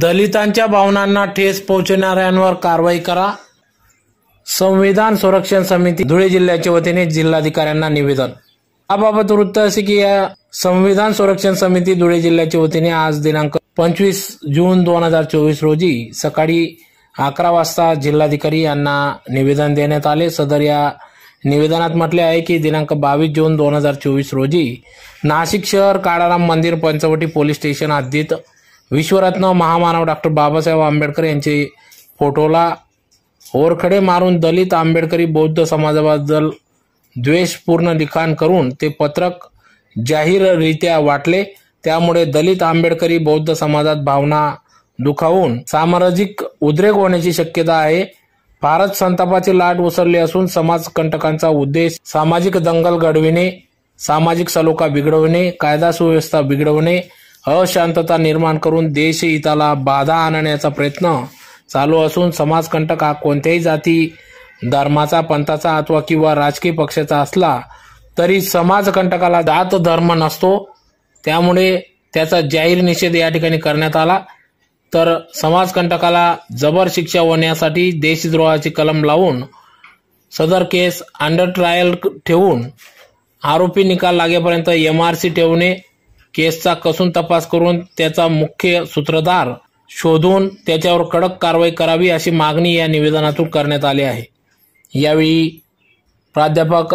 दलितांच्या भावनांना ठेस पोहोचणाऱ्यांवर कारवाई करा. संविधान संरक्षण समिती धुळे जिल्ह्याच्या वतीने जिल्हाधिकाऱ्यांना निवेदन. याबाबत वृत्त असे की या संविधान संरक्षण समिती धुळे जिल्ह्याच्या वतीने आज दिनांक पंचवीस जून दोन हजार चोवीस रोजी सकाळी अकरा वाजता जिल्हाधिकारी यांना निवेदन देण्यात आले. सदर या निवेदनात म्हटले आहे की दिनांक बावीस जून दोन हजार चोवीस रोजी नाशिक शहर काळाराम मंदिर पंचवटी पोलीस स्टेशन हद्दीत विश्वरत्न महामानव डॉक्टर बाबासाहेब आंबेडकर यांचे फोटोला ओरखडे मारून दलित आंबेडकरी बौद्ध समाजाबद्दल द्वेषपूर्ण लिखाण करून ते पत्रक जाहीररित्या वाटले. त्यामुळे दलित आंबेडकरी बौद्ध समाजात भावना दुखावून सामाजिक उद्रेक होण्याची शक्यता आहे. भारत संतापाची लाट उसरली असून समाजकंटकांचा उद्देश सामाजिक दंगल घडविणे सामाजिक सलोखा बिघडवणे कायदा सुव्यवस्था बिघडवणे अशांतता निर्माण करून देशहिताला बाधा आणण्याचा प्रयत्न चालू असून समाजकंटक हा कोणत्याही जाती धर्माचा पंथाचा अथवा किंवा राजकीय पक्षाचा असला तरी समाजकंटकाला जात धर्म नसतो. त्यामुळे त्याचा जाहीर निषेध या ठिकाणी करण्यात आला. तर समाजकंटकाला जबर शिक्षा होण्यासाठी देशद्रोहाची कलम लावून सदर केस अंडर ट्रायल ठेवून आरोपी निकाल लागेपर्यंत एम आर सी ठेवणे केसचा कसून तपास करून त्याचा मुख्य सूत्रधार शोधून त्याच्यावर कडक कारवाई करावी अशी मागणी या निवेदनातून करण्यात आली आहे. यावेळी प्राध्यापक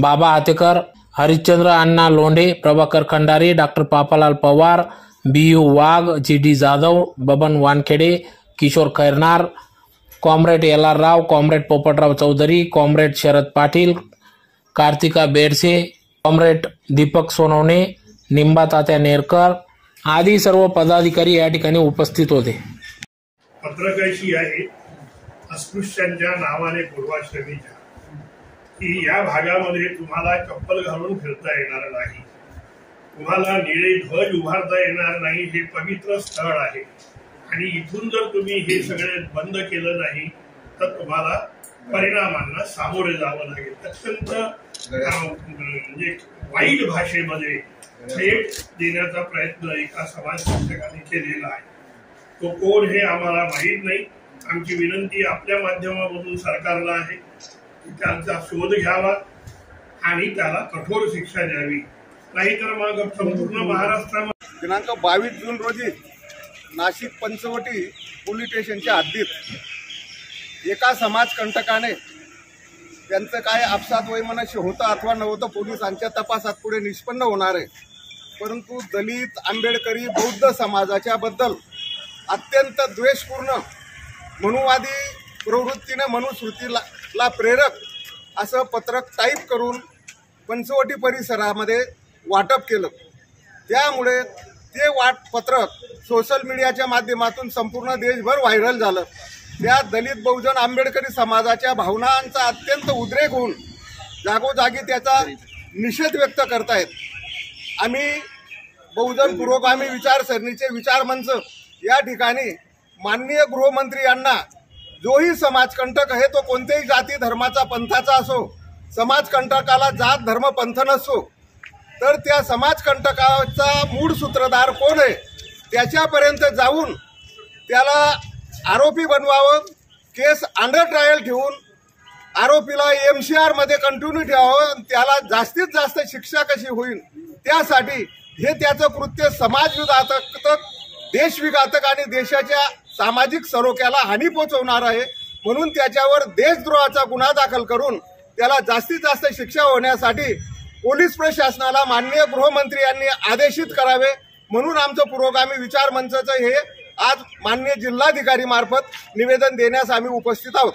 Baba Hatekar Harishchandra Anna Londhe Prabhakar Khandare doctor Papalal Pawar B U Wagh G D Jadhav Baban Wankhede Kishor Khairnar comrade L R Rao comrade Popatrao Chaudhari comrade Sharad Patil Kartika Bedse comrade Deepak Sonawane Nimba Tatya Nerkar आदी सर्व पदाधिकारी या ठिकाणी उपस्थित होते. पत्रकाशी आहे अस्पृश्यांच्या नावाने पूर्वाश्रमीच्या की या भागामध्ये तुम्हाला चप्पल घालून फिरता येणार नाही. तुम्हाला निळे ध्वज उभारता येणार नाही हे पवित्र स्थळ आहे. आणि इथून जर तुम्ही हे सगळे बंद केलं नाही तर तुम्हाला परिणामांना सामोरे जावं लागेल. अत्यंत म्हणजे वाईट भाषेमध्ये थेट देण्याचा प्रयत्न एका समाज शिक्षकाने केलेला आहे. तो कोण हे आम्हाला माहीत नाही. आमची विनंती आपल्या माध्यमामधून सरकारला आहे की त्यांचा शोध घ्यावा आणि त्याला कठोर शिक्षा द्यावी. नाहीतर मग संपूर्ण महाराष्ट्रामध्ये दिनांक बावीस जून रोजी नाशिक पंचवटी पोलीस स्टेशनच्या हद्दीत एका समाजकंटकाने त्यांचं काय आपसात वैमनस्य होतं अथवा नव्हतं पोलिसांच्या तपासात पुढे निष्पन्न होणार आहे. परंतु दलित आंबेडकरी बौद्ध समाजाच्या बद्दल अत्यंत द्वेषपूर्ण मनुवादी प्रवृत्तीने मनुस्मृतीला ला प्रेरक असं पत्रक टाईप करून पंचवटी परिसरामध्ये वाटप केलं. त्यामुळे ते वाट पत्रक सोशल मीडियाच्या माध्यमातून संपूर्ण देशभर व्हायरल झालं. त्या दलित बहुजन आंबेडकरी समाजाच्या भावनांचा अत्यंत उद्रेक होऊन जागोजागी त्याचा निषेध व्यक्त करतायत. आम्ही बहुजन पुरोगामी विचारसरणीचे विचारमंच या ठिकाणी माननीय गृहमंत्री यांना जोही समाजकंटक आहे तो कोणत्याही जाती धर्माचा पंथाचा असो समाजकंटकाला जात धर्म पंथ नसो तर त्या समाजकंटकाचा मूळ सूत्रधार कोण आहे त्याच्यापर्यंत जाऊन त्याला आरोपी बनवावं केस अंडर ट्रायल ठेवून आरोपीला एम सी आरमध्ये कंटिन्यू ठेवावं आणि त्याला जास्तीत जास्त शिक्षा कशी होईल त्यासाठी हे त्याचं कृत्य समाजविघातक देशविघातक आणि देशाच्या सामाजिक सरोख्याला हानी पोचवणार आहे. म्हणून त्याच्यावर देशद्रोहाचा गुन्हा दाखल करून त्याला जास्तीत जास्त शिक्षा होण्यासाठी पोलीस प्रशासनाला माननीय गृहमंत्री यांनी आदेशित करावे. म्हणून आमचं पुरोगामी विचार मंचाचं हे आज माननीय जिल्हाधिकारी मार्फत निवेदन देण्यास आम्ही उपस्थित आहोत.